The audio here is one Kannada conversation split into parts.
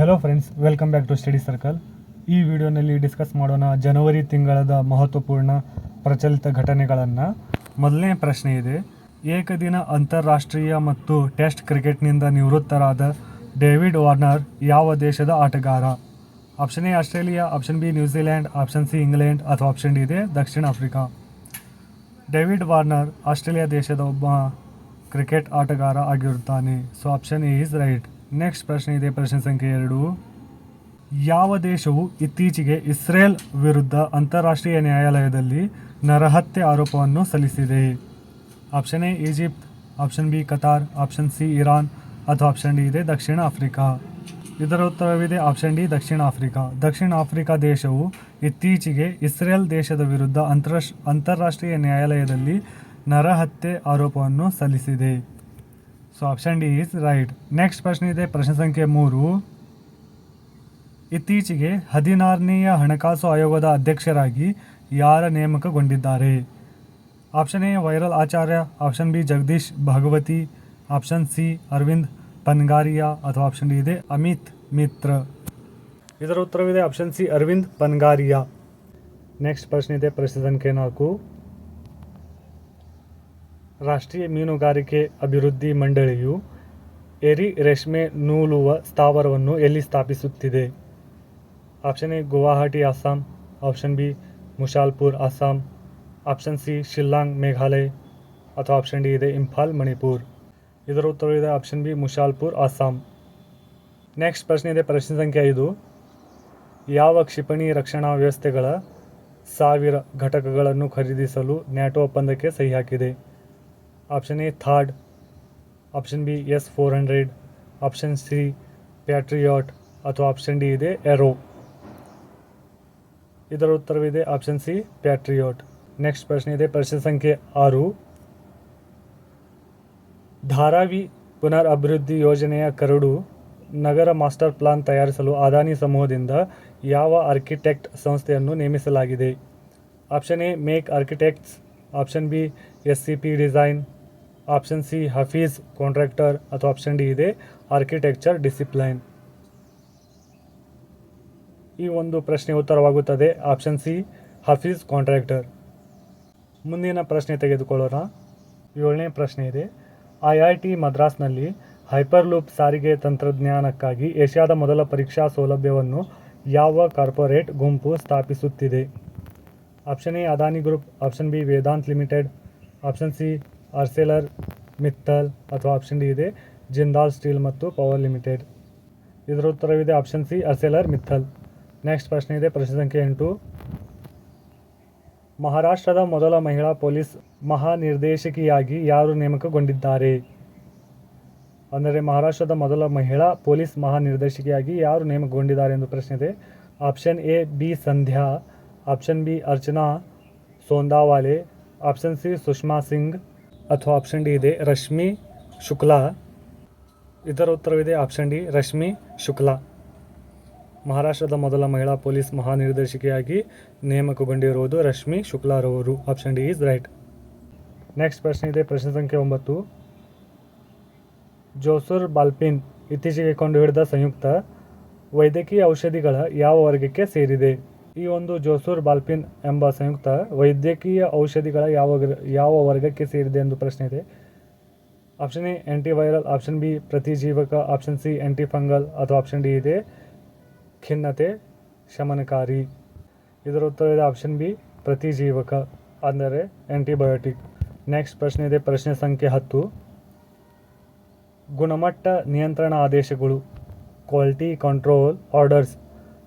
Hello friends welcome back to study circle ಈ ವಿಡಿಯೋನಲ್ಲಿ ಡಿಸ್ಕಸ್ ಮಾಡೋಣ ಜನವರಿ ತಿಂಗಳದ ಮಹತ್ವಪೂರ್ಣ ಪ್ರಚಲಿತ ಘಟನೆಗಳನ್ನು. ಮೊದಲನೇ ಪ್ರಶ್ನೆ ಇದೆ. ಏಕದಿನ ಅಂತಾರಾಷ್ಟ್ರೀಯ ಮತ್ತು ಟೆಸ್ಟ್ ಕ್ರಿಕೆಟ್ನಿಂದ ನಿವೃತ್ತರಾದ ಡೇವಿಡ್ ವಾರ್ನರ್ ಯಾವ ದೇಶದ ಆಟಗಾರ? Option A Australia option B New Zealand option C England ಅಥವಾ ಆಪ್ಷನ್ ಡಿ ಇದೆ ದಕ್ಷಿಣ ಆಫ್ರಿಕಾ. ಡೇವಿಡ್ ವಾರ್ನರ್ ಆಸ್ಟ್ರೇಲಿಯಾ ದೇಶದ ಒಬ್ಬ ಕ್ರಿಕೆಟ್ ಆಟಗಾರ ಆಗಿರುತ್ತಾನೆ. So option A is right next ಪ್ರಶ್ನೆ ಇದೆ, ಪ್ರಶ್ನೆ ಸಂಖ್ಯೆ ಎರಡು. ಯಾವ ದೇಶವು ಇತ್ತೀಚೆಗೆ ಇಸ್ರೇಲ್ ವಿರುದ್ಧ ಅಂತಾರಾಷ್ಟ್ರೀಯ ನ್ಯಾಯಾಲಯದಲ್ಲಿ ನರಹತ್ಯೆ ಆರೋಪವನ್ನು ಸಲ್ಲಿಸಿದೆ? Option A Egypt option B Qatar option C Iran ಅಥವಾ ಆಪ್ಷನ್ ಡಿ ಇದೆ, ದಕ್ಷಿಣ ಆಫ್ರಿಕಾ. ಇದರ ಉತ್ತರವಿದೆ ಆಪ್ಷನ್ ಡಿ ದಕ್ಷಿಣ ಆಫ್ರಿಕಾ. ದಕ್ಷಿಣ ಆಫ್ರಿಕಾ ದೇಶವು ಇತ್ತೀಚೆಗೆ ಇಸ್ರೇಲ್ ದೇಶದ ವಿರುದ್ಧ ಅಂತರಾಷ್ ಅಂತಾರಾಷ್ಟ್ರೀಯ ನ್ಯಾಯಾಲಯದಲ್ಲಿ ನರಹತ್ಯೆ ಆರೋಪವನ್ನು ಸಲ್ಲಿಸಿದೆ. So option D is right next ಪ್ರಶ್ನೆ ಇದೆ. ಪ್ರಶ್ನೆ ಸಂಖ್ಯೆ ಮೂರು. ಇತ್ತೀಚೆಗೆ ಹದಿನಾರನೆಯ ಹಣಕಾಸು ಆಯೋಗದ ಅಧ್ಯಕ್ಷರಾಗಿ ಯಾರ ನೇಮಕಗೊಂಡಿದ್ದಾರೆ? Option A Viral Acharya. Option B Jagdish Bhagwati. Option C Arvind Panagariya ಅಥವಾ ಆಪ್ಷನ್ ಡಿ ಇದೆ, ಅಮಿತ್ ಮಿತ್ರ. ಇದರ ಉತ್ತರವಿದೆ. Option C Arvind Panagariya. Next ಪ್ರಶ್ನೆ ಇದೆ. ಪ್ರಶ್ನೆ ಸಂಖ್ಯೆ ನಾಲ್ಕು. ರಾಷ್ಟ್ರೀಯ ಮೀನುಗಾರಿಕೆ ಅಭಿವೃದ್ಧಿ ಮಂಡಳಿಯು ಎರಿ ರೇಷ್ಮೆ ನೂಲುವ ಸ್ಥಾವರವನ್ನು ಎಲ್ಲಿ ಸ್ಥಾಪಿಸುತ್ತಿದೆ? Option A, Guwahati Assam. Option B Mushalpur Assam. Option C, Shillong Meghalaya. ಅಥವಾ ಆಪ್ಷನ್ ಡಿ ಇದೆ, ಇಂಫಾಲ್, ಮಣಿಪುರ್. ಇದರ ಉತ್ತರವಿದೆ option B Mushalpur Assam. Next ಪ್ರಶ್ನೆ ಇದೆ, ಪ್ರಶ್ನೆ ಸಂಖ್ಯೆ ಐದು. ಯಾವ ಕ್ಷಿಪಣಿ ರಕ್ಷಣಾ ವ್ಯವಸ್ಥೆಗಳ ಸಾವಿರ ಘಟಕಗಳನ್ನು ಖರೀದಿಸಲು ನ್ಯಾಟೋ ಒಪ್ಪಂದಕ್ಕೆ ಸಹಿ ಹಾಕಿದೆ? Option A THAAD option B S four hundred option C Patriot ಅಥವಾ ಆಪ್ಷನ್ ಡಿ ಇದೆ ಎರೋ ಇದರ ಉತ್ತರವಿದೆ ಆಪ್ಷನ್ ಸಿ ಪ್ಯಾಟ್ರಿಯಾಟ್ ನೆಕ್ಸ್ಟ್ ಪ್ರಶ್ನೆ ಇದೆ, ಪ್ರಶ್ನೆ ಸಂಖ್ಯೆ ಆರು. ಧಾರಾವಿ ಪುನರ್ ಅಭಿವೃದ್ಧಿ ಯೋಜನೆಯ ಕರಡು ನಗರ ಮಾಸ್ಟರ್ ಪ್ಲಾನ್ ತಯಾರಿಸಲು ಅದಾನಿ ಸಮೂಹದಿಂದ ಯಾವ ಆರ್ಕಿಟೆಕ್ಟ್ ಸಂಸ್ಥೆಯನ್ನು ನೇಮಿಸಲಾಗಿದೆ? Option A make architects option B S C P design option C Hafeez Contractor ಅಥವಾ ಆಪ್ಷನ್ ಡಿ ಇದೆ ಆರ್ಕಿಟೆಕ್ಚರ್ ಡಿಸಿಪ್ಲೈನ್ ಈ ಒಂದು ಪ್ರಶ್ನೆ ಉತ್ತರವಾಗುತ್ತದೆ. ಆಪ್ಷನ್ ಸಿ ಹಫೀಸ್ ಕಾಂಟ್ರಾಕ್ಟರ್ ಮುಂದಿನ ಪ್ರಶ್ನೆ ತೆಗೆದುಕೊಳ್ಳೋಣ. ಏಳನೇ ಪ್ರಶ್ನೆ ಇದೆ. ಐ ಐ ಟಿ ಮದ್ರಾಸ್ನಲ್ಲಿ ಹೈಪರ್ಲೂಪ್ ಸಾರಿಗೆ ತಂತ್ರಜ್ಞಾನಕ್ಕಾಗಿ ಏಷ್ಯಾದ ಮೊದಲ ಪರೀಕ್ಷಾ ಸೌಲಭ್ಯವನ್ನು ಯಾವ ಕಾರ್ಪೊರೇಟ್ ಗುಂಪು ಸ್ಥಾಪಿಸುತ್ತಿದೆ? Option A Adani group option B Vedanta limited option C Arcelor, Mittal ಅಥವಾ ಆಪ್ಷನ್ ಡಿ ಇದೆ, ಜಿಂದಾಲ್, ಸ್ಟೀಲ್ ಮತ್ತು ಪವರ್ ಲಿಮಿಟೆಡ್. ಇದರ ಉತ್ತರವಿದೆ option C Arcelor Mittal. Next ಪ್ರಶ್ನೆ ಇದೆ, ಪ್ರಶ್ನೆ ಸಂಖ್ಯೆ ಎಂಟು. ಮಹಾರಾಷ್ಟ್ರದ ಮೊದಲ ಮಹಿಳಾ ಪೊಲೀಸ್ ಮಹಾನಿರ್ದೇಶಕಿಯಾಗಿ ಯಾರು ನೇಮಕಗೊಂಡಿದ್ದಾರೆ? ಅಂದರೆ ಮಹಾರಾಷ್ಟ್ರದ ಮೊದಲ ಮಹಿಳಾ ಪೊಲೀಸ್ ಮಹಾನಿರ್ದೇಶಕಿಯಾಗಿ ಯಾರು ನೇಮಕಗೊಂಡಿದ್ದಾರೆ ಎಂದು ಪ್ರಶ್ನೆ ಇದೆ. Option A B Sandhya. Option B Archana Sondawale. Option C Sushma Singh. ಅಥವಾ ಆಪ್ಷನ್ ಡಿ ಇದೆ, ರಶ್ಮಿ ಶುಕ್ಲಾ. ಇದರ ಉತ್ತರವಿದೆ ಆಪ್ಷನ್ ಡಿ, ರಶ್ಮಿ ಶುಕ್ಲಾ. ಮಹಾರಾಷ್ಟ್ರದ ಮೊದಲ ಮಹಿಳಾ ಪೊಲೀಸ್ ಮಹಾನಿರ್ದೇಶಕಿಯಾಗಿ ನೇಮಕಗೊಂಡಿರುವುದು Rashmi ಶುಕ್ಲಾರವರು. Option D is right next ಪ್ರಶ್ನೆ ಇದೆ, ಪ್ರಶ್ನೆ ಸಂಖ್ಯೆ ಒಂಬತ್ತು. ಜೋಸುರ್ ಬಾಲ್ಪಿನ್ ಇತ್ತೀಚೆಗೆ ಕಂಡುಹಿಡಿದ ಸಂಯುಕ್ತ ವೈದ್ಯಕೀಯ ಔಷಧಿಗಳ ಯಾವ ವರ್ಗಕ್ಕೆ ಸೇರಿದೆ? ಈ ಒಂದು ಜೋಸೂರ್ ಬಾಲ್ಪಿನ್ ಎಂಬ ಸಂಯುಕ್ತ ವೈದ್ಯಕೀಯ ಔಷಧಿಗಳ ಯಾವ ಯಾವ ವರ್ಗಕ್ಕೆ ಸೇರಿದೆ ಎಂದು ಪ್ರಶ್ನೆ ಇದೆ. Option A antiviral option B, ಪ್ರತಿಜೀವಕ, option C antifungal ಅಥವಾ ಆಪ್ಷನ್ ಡಿ ಇದೆ. ಖಿನ್ನತೆ, ಶಮನಕಾರಿ. ಇದರ ಉತ್ತರ ಇದೆ ಆಪ್ಷನ್ ಬಿ, ಪ್ರತಿಜೀವಕ, ಅಂದರೆ ಆ್ಯಂಟಿಬಯೋಟಿಕ್ ನೆಕ್ಸ್ಟ್ ಪ್ರಶ್ನೆ ಇದೆ, ಪ್ರಶ್ನೆ ಸಂಖ್ಯೆ ಹತ್ತು. ಗುಣಮಟ್ಟ ನಿಯಂತ್ರಣ ಆದೇಶಗಳು. ಕ್ವಾಲಿಟಿ ಕಂಟ್ರೋಲ್ ಆರ್ಡರ್ಸ್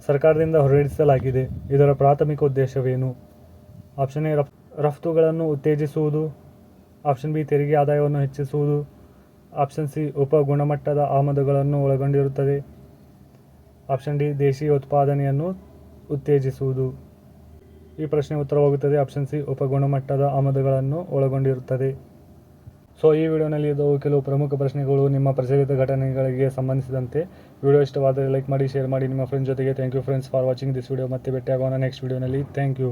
ಸರ್ಕಾರದಿಂದ ಹೊರಡಿಸಲಾಗಿದೆ. ಇದರ ಪ್ರಾಥಮಿಕ ಉದ್ದೇಶವೇನು? ಆಪ್ಷನ್ ಎ, ರಫ್, ರಫ್ತುಗಳನ್ನು ಉತ್ತೇಜಿಸುವುದು. ಆಪ್ಷನ್ ಬಿ, ತೆರಿಗೆ ಆದಾಯವನ್ನು ಹೆಚ್ಚಿಸುವುದು. ಆಪ್ಷನ್ ಸಿ, ಉಪ ಗುಣಮಟ್ಟದ ಆಮದುಗಳನ್ನು ಒಳಗೊಂಡಿರುತ್ತದೆ. ಆಪ್ಷನ್ ಡಿ, ದೇಶೀಯ ಉತ್ಪಾದನೆಯನ್ನು ಉತ್ತೇಜಿಸುವುದು. ಈ ಪ್ರಶ್ನೆ ಉತ್ತರವಾಗುತ್ತದೆ. ಆಪ್ಷನ್ ಸಿ, ಉಪ ಗುಣಮಟ್ಟದ ಆಮದುಗಳನ್ನು ಒಳಗೊಂಡಿರುತ್ತದೆ. ಸೊ ಈ ವಿಡಿಯೋನಲ್ಲಿ ಇದ್ದವು ಕೆಲವು ಪ್ರಮುಖ ಪ್ರಶ್ನೆಗಳು, ನಿಮ್ಮ ಪ್ರಚಲಿತ ಘಟನೆಗಳಿಗೆ ಸಂಬಂಧಿಸಿದಂತೆ. ವಿಡಿಯೋ ಇಷ್ಟವಾದರೆ ಲೈಕ್ ಮಾಡಿ, ಶೇರ್ ಮಾಡಿ. ನಿಮ್ಮ ಫ್ರೆಂಡ್ಸ್ ಜೊತೆಗೆ thank you friends for watching this video ಮತ್ತೆ ಭೇಟಿಯಾಗೋಣ ನೆಕ್ಸ್ಟ್ ವಿಡಿಯೋನಲ್ಲಿ ಥ್ಯಾಂಕ್ ಯು